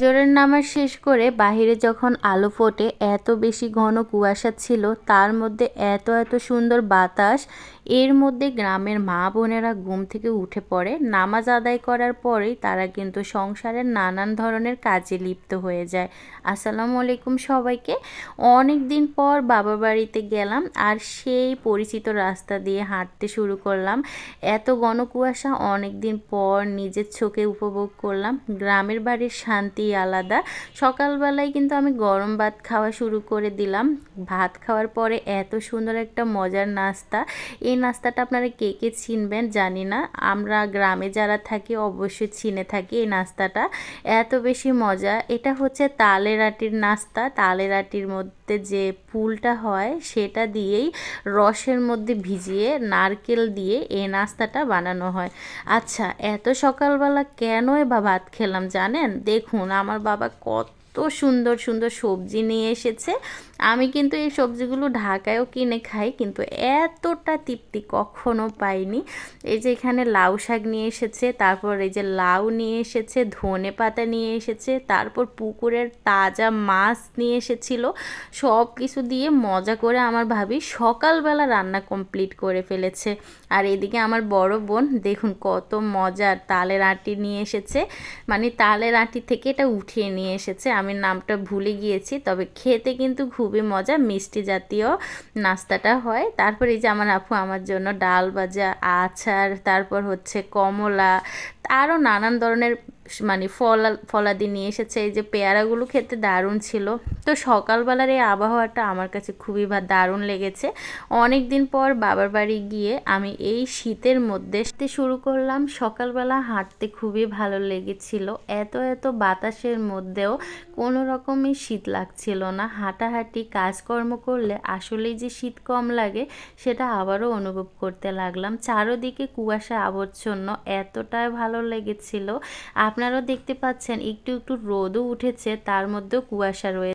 জোরের নামাজ শেষ করে বাহিরে যখন আলো ফোটে, এত বেশি ঘন কুয়াশা ছিল, তার মধ্যে এত এত সুন্দর বাতাস, এর মধ্যে গ্রামের মা বোনেরা ঘুম থেকে উঠে পড়ে। নামাজ আদায় করার পরেই তারা কিন্তু সংসারের নানান ধরনের কাজে লিপ্ত হয়ে যায়। আসসালামু আলাইকুম সবাইকে। অনেক দিন পর বাবা বাড়িতে গেলাম আর সেই পরিচিত রাস্তা দিয়ে হাঁটতে শুরু করলাম। এত ঘন কুয়াশা, অনেক দিন পর নিজের চোখে উপভোগ করলাম। গ্রামের বাড়ির শান্তি আলাদা। সকালবেলায় কিন্তু আমি গরম ভাত খাওয়া শুরু করে দিলাম। ভাত খাওয়ার পরে এত সুন্দর একটা মজার নাস্তা। এই নাস্তাটা আপনারা কে কে চিনবেন জানি না। আমরা গ্রামে যারা থাকি অবশ্যই চিনে থাকি এই নাস্তাটা। এত বেশি মজা। এটা হচ্ছে তালের আটির নাস্তা। তালের আটির মধ্যে যে ফুলটা হয় সেটা দিয়েই রসের মধ্যে ভিজিয়ে নারকেল দিয়ে এই নাস্তাটা বানানো হয়। আচ্ছা এত সকালবেলা কেনই বা ভাত খেলাম জানেন? দেখুন, আমার বাবা কত সুন্দর সুন্দর সবজি নিয়ে এসেছে। আমি কিন্তু এই সবজিগুলো ঢাকায়ও কিনে খাই, কিন্তু এতটা তৃপ্তি কখনো পাইনি। এই যে এখানে লাউ শাক নিয়ে এসেছে, তারপর এই যে লাউ নিয়ে এসেছে, ধনে পাতা নিয়ে এসেছে, তারপর পুকুরের তাজা মাছ নিয়ে এসেছিল। সব কিছু দিয়ে মজা করে আমার ভাবি সকালবেলা রান্না কমপ্লিট করে ফেলেছে। আর এদিকে আমার বড় বোন, দেখুন কত মজার তালের আটি নিয়ে এসেছে। মানে তালের আটি থেকে এটা উঠিয়ে নিয়ে এসেছে। আমি নামটা ভুলে গিয়েছি, তবে খেতে কিন্তু খুবই মজা, মিষ্টি জাতীয় নাস্তাটা হয়। তারপরে এই যে আমার আপু আমার জন্য ডাল ভাজা, আচার, তারপর হচ্ছে কমলা আরও নানান ধরনের মানে ফল, ফলাদি নিয়ে এসেছে। এই যে পেয়ারাগুলো খেতে দারুণ ছিল। তো সকালবেলার এই আবহাওয়াটা আমার কাছে খুবই দারুণ লেগেছে। অনেক দিন পর বাবার বাড়ি গিয়ে আমি এই শীতের মধ্যে শুরু করলাম। সকালবেলা হাঁটতে খুবই ভালো লেগেছিল। এত এত বাতাসের মধ্যেও কোনো রকমই শীত লাগছিল না। হাঁটাহাঁটি, কাজকর্ম করলে আসলেই যে শীত কম লাগে, সেটা আবারও অনুভব করতে লাগলাম। চারোদিকে কুয়াশা আবচ্ছন্ন, এতটাই ভালো লেগেছিল। আপনারাও দেখতে পাচ্ছেন একটু একটু রোদও উঠেছে তার মধ্যেও কুয়াশা রয়েছে